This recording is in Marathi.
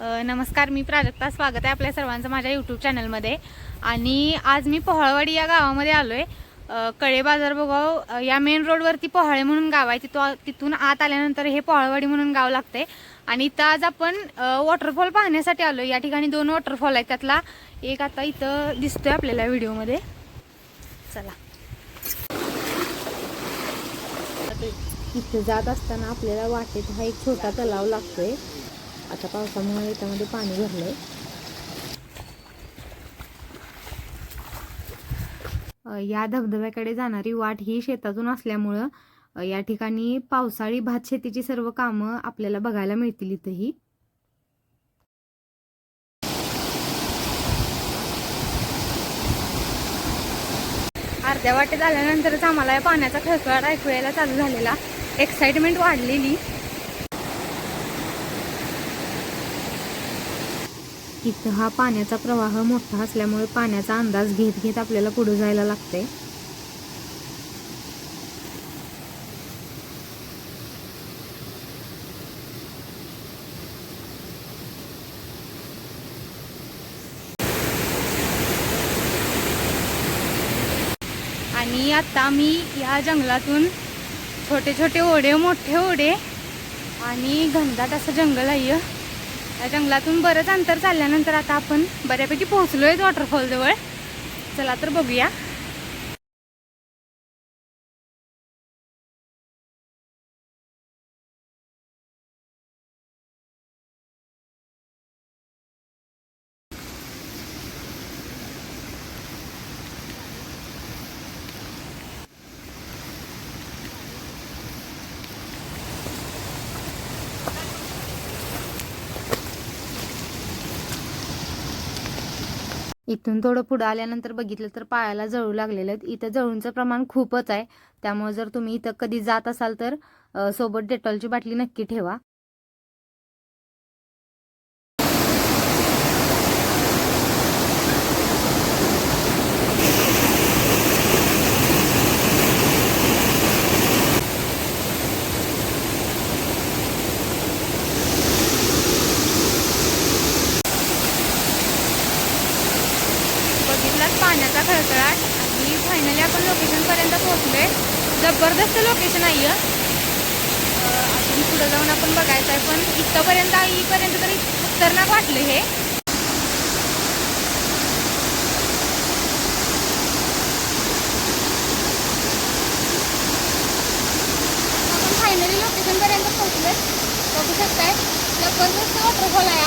नमस्कार मी प्राजक्ता. स्वागत आहे आपल्या सर्वांचं माझ्या यूट्यूब चॅनलमध्ये आणि आज मी पोहळवाडी या गावामध्ये आलो आहे कळे बाजार बघाव या मेन रोडवरती पोहाळे म्हणून गाव आहे. तिथं तिथून आत आल्यानंतर हे पोहळवाडी म्हणून गाव लागते आणि इथं आज आपण वॉटरफॉल पाहण्यासाठी आलो या ठिकाणी दोन वॉटरफॉल आहेत. त्यातला एक आता इथं दिसतोय आपल्याला व्हिडिओमध्ये. चला. इथं जात असताना आपल्याला वाटेत हा एक छोटा तलाव लागतोय. आता पावसामुळे याच्यामध्ये पाणी भरलं आहे या धबधब्याकडे जाणारी वाट ही शेतातून असल्यामुळं या ठिकाणी पावसाळी भात शेतीची सर्व कामं आपल्याला बघायला मिळतील इथंही. अर्ध्या वाटेत आल्यानंतरच आम्हाला या पाण्याचा खळखळाट ऐकू यायला चालू झालेला. एक्साइटमेंट वाढलेली. इथं हा पाण्याचा प्रवाह मोठा असल्यामुळे पाण्याचा अंदाज घेत घेत आपल्याला पुढे जायला लागते आणि आता मी या जंगलातून छोटे छोटे ओढे मोठे ओढे आणि घनदाट असं जंगल आहे. या जंगलातून बरंच अंतर चालल्यानंतर आता आपण बऱ्यापैकी पोहोचलोय वॉटरफॉल जवळ. चला तर बघूया. इथून थोडं पुढं आल्यानंतर बघितलं तर पायाला जळू लागलेलं आहेत. इथं जळूंचं प्रमाण खूपच आहे. त्यामुळे जर तुम्ही इथं कधी जात असाल तर सोबत डेटॉलची बाटली नक्की ठेवा. बघितलाच खळखळाट. आणि फायनली आपण लोकेशनपर्यंत पोहोचलोय. जबरदस्त लोकेशन आहे अजून पुढं जाऊन आपण बघायचं आहे पण इथंपर्यंत आईपर्यंत तरी खतरनाक वाटलं हे. आपण फायनली लोकेशनपर्यंत पोहोचलोय. बघू शकताय. जबरदस्त वॉटरफॉल आहे